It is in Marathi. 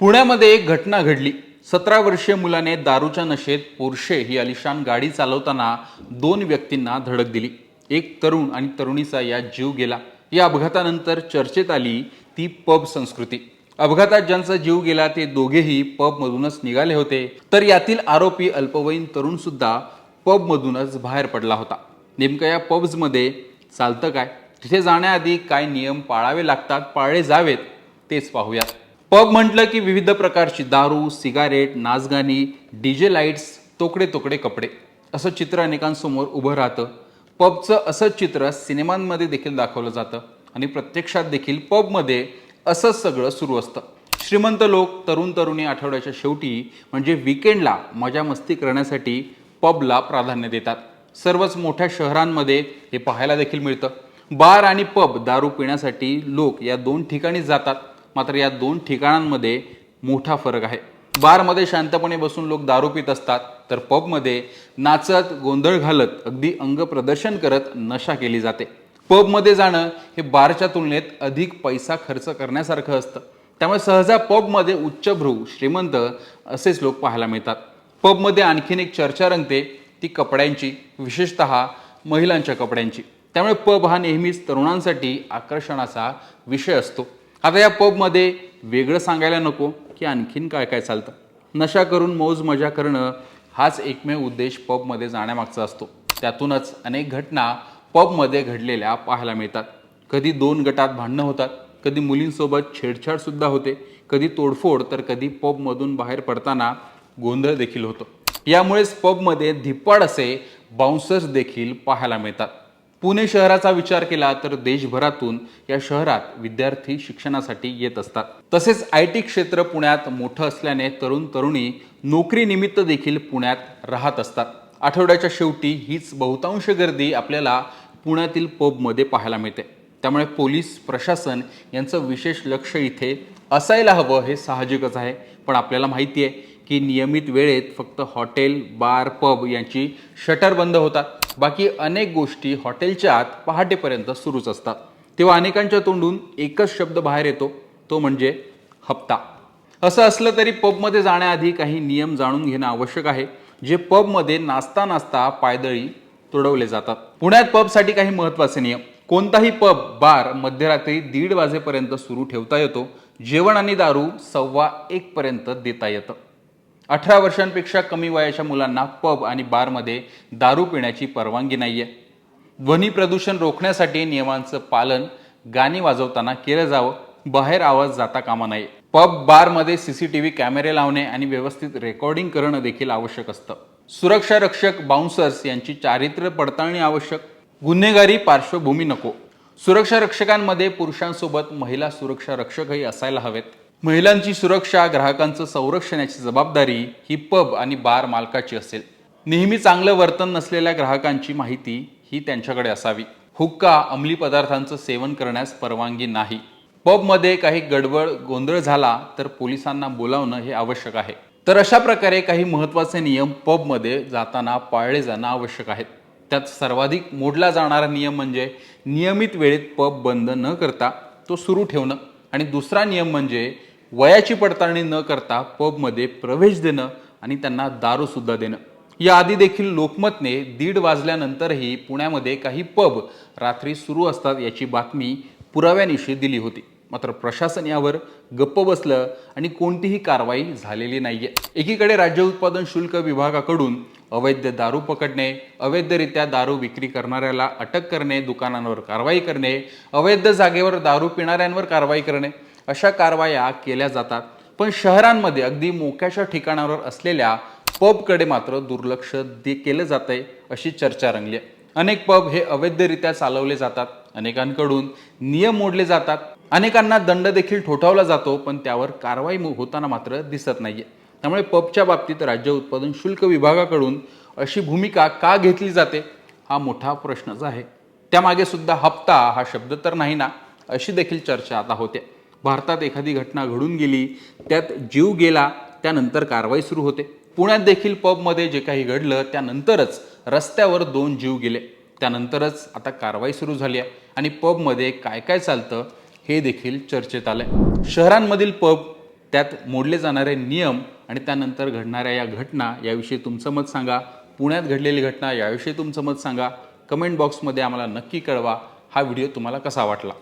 पुण्यामध्ये एक घटना घडली. सतरा वर्षीय मुलाने दारूच्या नशेत पोर्शे ही अलिशान गाडी चालवताना दोन व्यक्तींना धडक दिली. एक तरुण आणि तरुणीचा यात जीव गेला. या अपघातानंतर चर्चेत आली ती पब संस्कृती. अपघातात ज्यांचा जीव गेला ते दोघेही पबमधूनच निघाले होते. तर यातील आरोपी अल्पवयीन तरुण सुद्धा पबमधूनच बाहेर पडला होता. नेमकं या पब्समध्ये चालतं काय? तिथे जाण्याआधी काय नियम पाळावे लागतात पाळले जावेत तेच पाहूयात. पब म्हटलं की विविध प्रकारची दारू सिगारेट नाचगाणी डीजे लाईट्स तोकडे तोकडे कपडे. असं चित्र अनेकांसमोर उभं राहतं. पबचं असंच चित्र सिनेमांमध्ये देखील दाखवलं जातं आणि प्रत्यक्षात देखील पबमध्ये असंच सगळं सुरू असतं. श्रीमंत लोक तरुण तरुणी आठवड्याच्या शेवटी म्हणजे विकेंडला मजा मस्ती करण्यासाठी पबला प्राधान्य देतात. सर्वच मोठ्या शहरांमध्ये हे पाहायला देखील मिळतं. बार आणि पब दारू पिण्यासाठी लोक या दोन ठिकाणी जातात. मात्र या दोन ठिकाणांमध्ये मोठा फरक आहे. बारमध्ये शांतपणे बसून लोक दारू पित असतात तर पबमध्ये नाचत गोंधळ घालत अगदी अंग प्रदर्शन करत नशा केली जाते. पबमध्ये जाणं हे बारच्या तुलनेत अधिक पैसा खर्च करण्यासारखं असतं. त्यामुळे सहजा पबमध्ये उच्चभ्रू श्रीमंत असेच लोक पाहायला मिळतात. पबमध्ये आणखीन एक चर्चा रंगते ती कपड्यांची विशेषत महिलांच्या कपड्यांची. त्यामुळे पब हा नेहमीच तरुणांसाठी आकर्षणाचा विषय असतो. आता या पबमध्ये वेगळं सांगायला नको की आणखीन काय काय चालतं. नशा करून मौज मजा करणं हाच एकमेव उद्देश पबमध्ये जाण्यामागचा असतो. त्यातूनच अनेक घटना पबमध्ये घडलेल्या पाहायला मिळतात. कधी दोन गटात भांडणं होतात कधी मुलींसोबत छेडछाडसुद्धा होते कधी तोडफोड तर कधी पबमधून बाहेर पडताना गोंधळ देखील होतो. यामुळेच पबमध्ये धिप्पाड असे बाउन्सर्स देखील पाहायला मिळतात. पुणे शहराचा विचार केला तर देशभरातून या शहरात विद्यार्थी शिक्षणासाठी येत असतात. तसेच आय टी क्षेत्र पुण्यात मोठं असल्याने तरुण तरुणी नोकरीनिमित्त देखील पुण्यात राहत असतात. आठवड्याच्या शेवटी हीच बहुतांश गर्दी आपल्याला पुण्यातील पबमध्ये पाहायला मिळते. त्यामुळे पोलीस प्रशासन यांचं विशेष लक्ष इथे असायला हवं हे साहजिकच आहे. पण आपल्याला माहिती आहे की नियमित वेळेत फक्त हॉटेल बार पब यांची शटर बंद होतात. बाकी अनेक गोष्टी हॉटेलच्या आत पहाटेपर्यंत सुरूच असतात. तेव्हा अनेकांच्या तोंडून एकच शब्द बाहेर येतो तो म्हणजे हप्ता. असं असलं तरी पबमध्ये जाण्याआधी काही नियम जाणून घेणं आवश्यक आहे जे पबमध्ये नाचता नाचता पायदळी तुडवले जातात. पुण्यात पबसाठी काही महत्त्वाचे नियम. कोणताही पब बार मध्यरात्री दीड वाजेपर्यंत सुरू ठेवता येतो. जेवण आणि दारू सव्वा एकपर्यंत देता येतं. अठरा वर्षांपेक्षा कमी वयाच्या मुलांना पब आणि बारमध्ये दारू पिण्याची परवानगी नाही आहे ध्वनी प्रदूषण रोखण्यासाठी नियमांचं पालन गाणी वाजवताना केलं जावं बाहेर आवाज जाता कामा नये. पब बारमध्ये सीसीटीव्ही कॅमेरे लावणे आणि व्यवस्थित रेकॉर्डिंग करणं देखील आवश्यक असतं. सुरक्षा रक्षक बाउन्सर्स यांची चारित्र्य पडताळणी आवश्यक. गुन्हेगारी पार्श्वभूमी नको. सुरक्षा रक्षकांमध्ये पुरुषांसोबत महिला सुरक्षा रक्षकही असायला हवेत. महिलांची सुरक्षा ग्राहकांचं संरक्षण याची जबाबदारी ही पब आणि बार मालकाची असेल. नेहमी चांगलं वर्तन नसलेल्या ग्राहकांची माहिती ही त्यांच्याकडे असावी. हुक्का अंमली पदार्थांचं सेवन करण्यास परवानगी नाही. पबमध्ये काही गडबड गोंधळ झाला तर पोलिसांना बोलावणं हे आवश्यक आहे. तर अशा प्रकारे काही महत्त्वाचे नियम पबमध्ये जाताना पाळले जाणं आवश्यक आहेत. त्यात सर्वाधिक मोडला जाणारा नियम म्हणजे नियमित वेळेत पब बंद न करता तो सुरू ठेवणं. आणि दुसरा नियम म्हणजे वयाची पडताळणी न करता पबमध्ये प्रवेश देणं आणि त्यांना दारूसुद्धा देणं. याआधी देखील लोकमतने दीड वाजल्यानंतरही पुण्यामध्ये काही पब रात्री सुरू असतात याची बातमी पुराव्यानिशी दिली होती. मात्र प्रशासन यावर गप्प बसलं आणि कोणतीही कारवाई झालेली नाहीये. एकीकडे राज्य उत्पादन शुल्क विभागाकडून अवैध दारू पकडणे अवैधरित्या दारू विक्री करणाऱ्याला अटक करणे दुकानांवर कारवाई करणे अवैध जागेवर दारू पिणाऱ्यांवर कारवाई करणे अशा कारवाया केल्या जातात. पण शहरांमध्ये अगदी मोक्याच्या ठिकाणावर असलेल्या पबकडे मात्र दुर्लक्ष दे केलं जातंय अशी चर्चा रंगली आहे. अनेक पब हे अवैधरित्या चालवले जातात. अनेकांकडून नियम मोडले जातात. अनेकांना दंड देखील ठोठावला जातो पण त्यावर कारवाई होताना मात्र दिसत नाहीये. त्यामुळे पबच्या बाबतीत राज्य उत्पादन शुल्क विभागाकडून अशी भूमिका का घेतली जाते हा मोठा प्रश्नच आहे. त्यामागे सुद्धा हप्ता हा शब्द तर नाही ना अशी देखील चर्चा आता होते. भारतात एखादी घटना घडून गेली त्यात जीव गेला त्यानंतर कारवाई सुरू होते. पुण्यात देखील पबमध्ये जे काही घडलं त्यानंतरच रस्त्यावर दोन जीव गेले. त्यानंतरच आता कारवाई सुरू झाली आहे. आणि पबमध्ये काय काय चालतं हे देखील चर्चेत आलंय. शहरांमधील पब त्यात मोडले जाणारे नियम आणि त्यानंतर घडणाऱ्या या घटना याविषयी तुमचं मत सांगा. पुण्यात घडलेली घटना याविषयी तुमचं मत सांगा. कमेंट बॉक्समध्ये आम्हाला नक्की कळवा. हा व्हिडिओ तुम्हाला कसा वाटला?